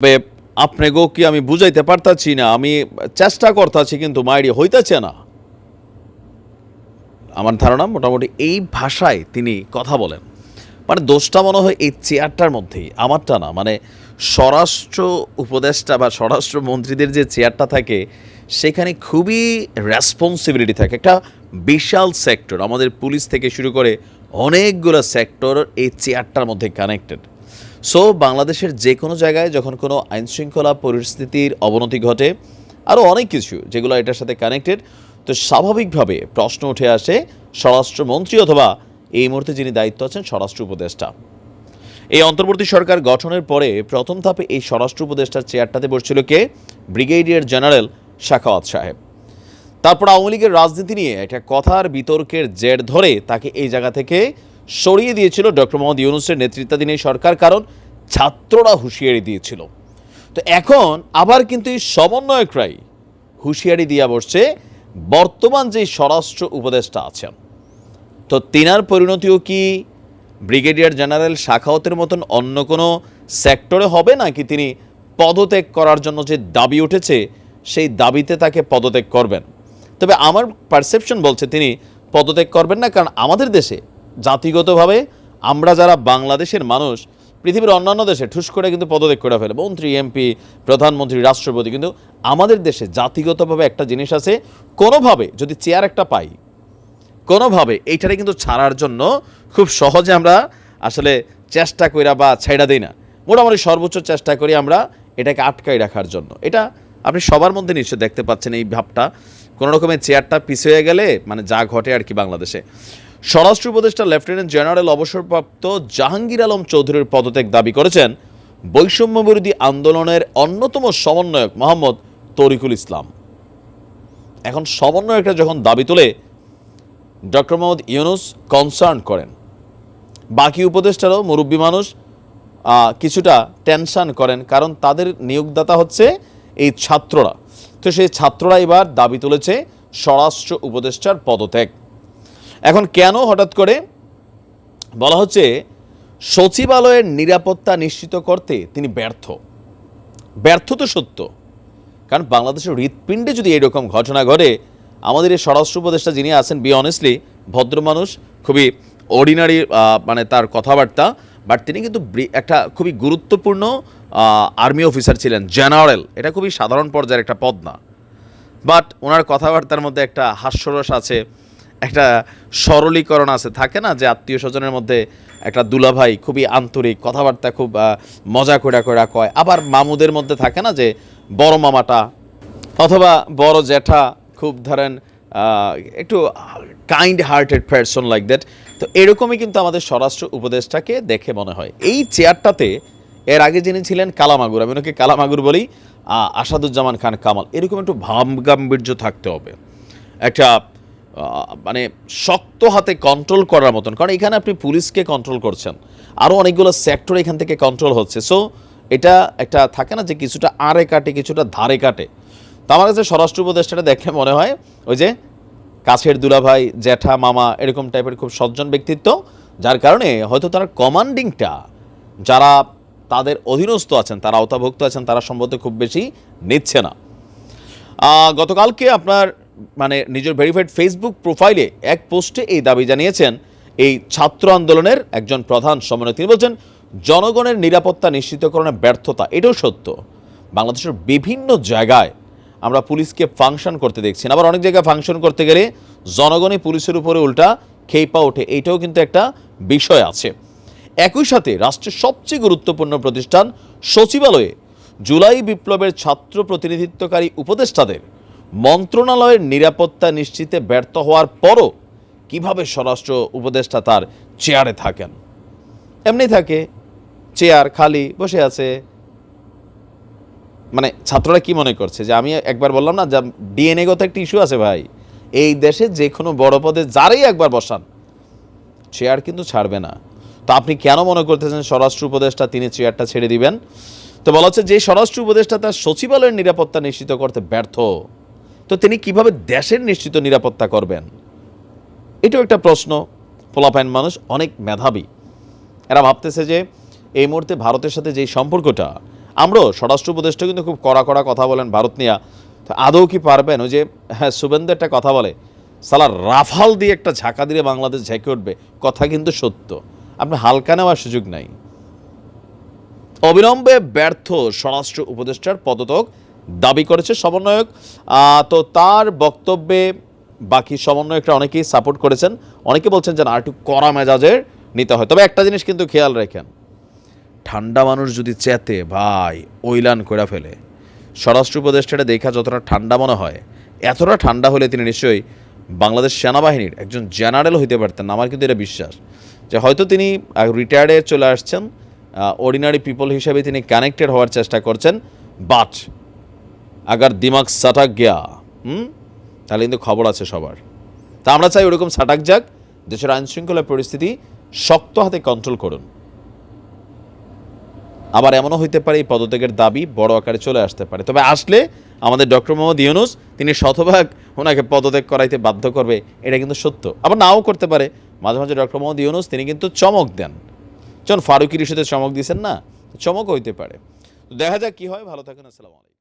তবে আপনাকেও কি আমি বুঝাইতে পারতাছি না? আমি চেষ্টা করতেছি, কিন্তু মাইরি হইতাছে না। আমার ধারণা মোটামুটি এই ভাষায় তিনি কথা বলেন। মানে দোষটা মনে হয় এই চেয়ারটার মধ্যেই, আমারটা না। মানে স্বরাষ্ট্র উপদেষ্টা বা স্বরাষ্ট্র মন্ত্রীদের যে চেয়ারটা থাকে, সেখানে খুবই রেসপন্সিবিলিটি থাকে। একটা বিশাল সেক্টর আমাদের পুলিশ থেকে শুরু করে অনেকগুলো সেক্টর এই চেয়ারটার মধ্যে কানেক্টেড সো বাংলাদেশের যে কোনো জায়গায় যখন কোনো আইনশৃঙ্খলা পরিস্থিতির অবনতি ঘটে, আরও অনেক কিছু যেগুলো এটার সাথে কানেক্টেড তো স্বাভাবিকভাবে প্রশ্ন উঠে আসে, স্বরাষ্ট্রমন্ত্রী অথবা এই মুহূর্তে যিনি দায়িত্ব আছেন, স্বরাষ্ট্র উপদেষ্টা। এই অন্তর্বর্তী সরকার গঠনের পরে প্রথম ধাপে এই স্বরাষ্ট্র উপদেষ্টার চেয়ারটাতে বসছিল কে? ব্রিগেডিয়ার জেনারেল শাখাওয়াত সাহেব। তারপর আওয়ামী লীগের রাজনীতি নিয়ে একটা কথার বিতর্কের জের ধরে তাকে এই জায়গা থেকে সরিয়ে দিয়েছিল ডক্টর মোহাম্মদ ইউনুসের নেতৃত্বাধীন এই সরকার, কারণ ছাত্ররা হুঁশিয়ারি দিয়েছিল। তো এখন আবার কিন্তু এই সমন্বয়করাই হুঁশিয়ারি দিয়া বসছে, বর্তমান যে স্বরাষ্ট্র উপদেষ্টা আছেন। তো তিনার পরিণতিও কি? ব্রিগেডিয়ার জেনারেল শাখাওতের মতন অন্য কোনো সেক্টরে হবে নাকি তিনি পদত্যাগ করার জন্য যে দাবি উঠেছে, সেই দাবিতে তাকে পদত্যাগ করবেন? তবে আমার পারসেপশন বলছে তিনি পদত্যাগ করবেন না, কারণ আমাদের দেশে জাতিগতভাবে আমরা যারা বাংলাদেশের মানুষ, পৃথিবীর অন্যান্য দেশে ঠুস করে কিন্তু পদত্যাগ করে ফেলে। মন্ত্রী এমপি প্রধানমন্ত্রী, রাষ্ট্রপতি, কিন্তু আমাদের দেশে জাতিগতভাবে একটা জিনিস আছে, কোনোভাবে যদি চেয়ার একটা পাই, কোনোভাবে এইটারে কিন্তু ছাড়ার জন্য খুব সহজে আমরা আসলে চেষ্টা কইরা বা ছেড়া দিই না। মোটামুটি সর্বোচ্চ চেষ্টা করি আমরা এটাকে আটকাই রাখার জন্য। এটা আপনি সবার মধ্যে নিশ্চয় দেখতে পাচ্ছেন এই ভাবটা। কোনো রকমের চেয়ারটা পিছ হয়ে গেলে মানে যা ঘটে আর কি বাংলাদেশে। স্বরাষ্ট্র উপদেষ্টা লেফটেন্যান্ট জেনারেল অবসরপ্রাপ্ত জাহাঙ্গীর আলম চৌধুরীর পদত্যাগ দাবি করেছেন বৈষম্য বিরোধী আন্দোলনের অন্যতম সমন্বয়ক মোহাম্মদ তরিকুল ইসলাম। এখন সমন্বয়করা যখন দাবি তোলে, ডক্টর মোহাম্মদ ইউনুস কনসার্ন করেন। বাকি উপদেষ্টারও মুরব্বী মানুষ কিছুটা টেনশন করেন, কারণ তাদের নিয়োগদাতা হচ্ছে এই ছাত্ররা। তো সেই ছাত্ররা এবার দাবি তুলেছে স্বরাষ্ট্র উপদেষ্টার পদত্যাগ। এখন কেন হঠাৎ করে? বলা হচ্ছে, সচিবালয়ের নিরাপত্তা নিশ্চিত করতে তিনি ব্যর্থ। ব্যর্থ তো সত্য, কারণ বাংলাদেশের হৃৎপিণ্ডে যদি এরকম ঘটনা ঘটে, আমাদের এই স্বরাষ্ট্র উপদেষ্টা যিনি আছেন বি অনেস্টলি ভদ্র মানুষ, খুবই অর্ডিনারি মানে তার কথাবার্তা বাট তিনি কিন্তু একটা খুবই গুরুত্বপূর্ণ আর্মি অফিসার ছিলেন জেনারেল এটা খুবই সাধারণ পর্যায়ের একটা পদ না। বাট ওনার কথাবার্তার মধ্যে একটা হাস্যরস আছে একটা সরলীকরণ আছে, থাকে না যে আত্মীয় স্বজনের মধ্যে একটা দুলাভাই খুবই আন্তরিক, কথাবার্তা খুব মজা করে করে কয়। আবার মামুদের মধ্যে থাকে না যে বড় মামাটা অথবা বড় জ্যাঠা, খুব ধরেন একটু kind hearted person like that তো এরকমই কিন্তু আমাদের স্বরাষ্ট্র উপদেষ্টাকে দেখে মনে হয়। এই চেয়ারটাতে এর আগে যিনি ছিলেন কালামাগুর, আমি ওনাকে কালামাগুর বলি আসাদুজ্জামান খান কামাল। এরকম একটু ভাব গাম্ভীর্য থাকতে হবে। একটা মানে শক্ত হাতে কন্ট্রোল করার মতন। কারণ এখানে আপনি পুলিশকে কন্ট্রোল করছেন। আরও অনেকগুলো সেক্টর এখান থেকে কন্ট্রোল হচ্ছে। সো এটা একটা থাকে না যে কিছুটা আড়ে কাটে, কিছুটা ধারে কাটে। তো আমার কাছে স্বরাষ্ট্র উপদেষ্টাটা দেখলে মনে হয়, ওই যে কাছের দুলাভাই, জ্যাঠা, মামা, এরকম টাইপের খুব সজ্জন ব্যক্তিত্ব, যার কারণে হয়তো তার কমান্ডিংটা যারা তাদের অধীনস্থ আছেন, তারা আওতাভুক্ত আছেন, তারা সম্ভবত খুব বেশি নিচ্ছে না। গতকালকে আপনার মানে নিজের ভেরিফাইড ফেসবুক প্রোফাইলে এক পোস্টে এই দাবি জানিয়েছেন, এই ছাত্র আন্দোলনের একজন প্রধান সমন্বয় তিনি বলছেন, জনগণের নিরাপত্তা নিশ্চিতকরণের ব্যর্থতা, এটাও সত্য। বাংলাদেশের বিভিন্ন জায়গায় আমরা পুলিশকে ফাংশন করতে দেখছি আবার অনেক জায়গায় ফাংশন করতে গেলে জনগণই পুলিশের উপরে উল্টা খেইপা ওঠে এইটাও কিন্তু একটা বিষয় আছে। একই সাথে রাষ্ট্রের সবচেয়ে গুরুত্বপূর্ণ প্রতিষ্ঠান সচিবালয়ে জুলাই বিপ্লবের ছাত্র প্রতিনিধিত্বকারী উপদেষ্টাদের মন্ত্রণালয়ের নিরাপত্তা নিশ্চিতে ব্যর্থ হওয়ার পরও কীভাবে স্বরাষ্ট্র উপদেষ্টা তার চেয়ারে থাকেন? এমনি থাকে, চেয়ার খালি, বসে আছে। মানে ছাত্ররা কি মনে করছে? যে আমি একবার বললাম না, যে ডিএনএ গত একটা ইস্যু আছে ভাই। এই দেশে যে কোনো বড় পদে যারাই একবার বসান, চেয়ার কিন্তু ছাড়বে না। তো আপনি কেন মনে করতেছেন স্বরাষ্ট্র উপদেষ্টা তিনি চেয়ারটা ছেড়ে দিবেন? তো বলা হচ্ছে যে স্বরাষ্ট্র উপদেষ্টা তার সচিবালয়ের নিরাপত্তা নিশ্চিত করতে ব্যর্থ। তো তিনি কীভাবে দেশের নিশ্চিত নিরাপত্তা করবেন? এটাও একটা প্রশ্ন। পোলাপাইন মানুষ অনেক মেধাবী। এরা ভাবতেছে যে এই মুহূর্তে ভারতের সাথে যেই সম্পর্কটা, আমরাও স্বরাষ্ট্র উপদেষ্টা কিন্তু খুব কড়া কড়া কথা বলেন ভারত নিয়ে। তো আদৌ কি পারবেন? ওই যে হ্যাঁ শুভেন্দু একটা কথা বলে, সালা রাফাল দিয়ে একটা ঝাঁকা দিলে বাংলাদেশ ঝেঁকে উঠবে। কথা কিন্তু সত্য। আপনি হালকা নেওয়ার সুযোগ নাই। অবিলম্বে ব্যর্থ স্বরাষ্ট্র উপদেষ্টার পদত্যাগ দাবি করেছে সমন্বয়ক। তো তার বক্তব্যে বাকি সমন্বয়করা অনেকেই সাপোর্ট করেছেন। অনেকে বলছেন যে না একটু কড়া মেজাজের নিতে হয়। তবে একটা জিনিস কিন্তু খেয়াল রাখেন, ঠান্ডা মানুষ যদি চেতে, ভাই, ওইলান করে ফেলে। স্বরাষ্ট্র উপদেষ্টাটা দেখা যতটা ঠান্ডা মনে হয়, এতটা ঠান্ডা হলে তিনি নিশ্চয়ই বাংলাদেশ সেনাবাহিনীর একজন জেনারেল হইতে পারতেন। আমার কিন্তু এটা বিশ্বাস যে হয়তো তিনি রিটায়ার্ডে চলে আসছেন অর্ডিনারি পিপল হিসেবে তিনি কানেক্টেড হওয়ার চেষ্টা করছেন বাট আগার দিমাগ সাটাক গিয়া, হুম? তাহলে কিন্তু খবর আছে সবার। তা আমরা চাই ওরকম সাটাক যাক, দেশের আইন শৃঙ্খলা পরিস্থিতি শক্ত হাতে কন্ট্রোল করুন। আবার এমনও হইতে পারে এই পদত্যাগের দাবি বড় আকারে চলে আসতে পারে। তবে আসলে আমাদের ডক্টর মোহাম্মদ ইউনুস, তিনি শতভাগ ওনাকে পদত্যাগ করাইতে বাধ্য করবে, এটা কিন্তু সত্য। আবার নাও করতে পারে, মাঝে মাঝে ডক্টর মোহাম্মদ ইউনুস, তিনি কিন্তু চমক দেন। যখন ফারুকির ইস্যুতে চমক দিয়েছেন না? চমক হইতে পারে। দেখা যাক কি হয়, ভালো থাকুন, আসসালামু আলাইকুম।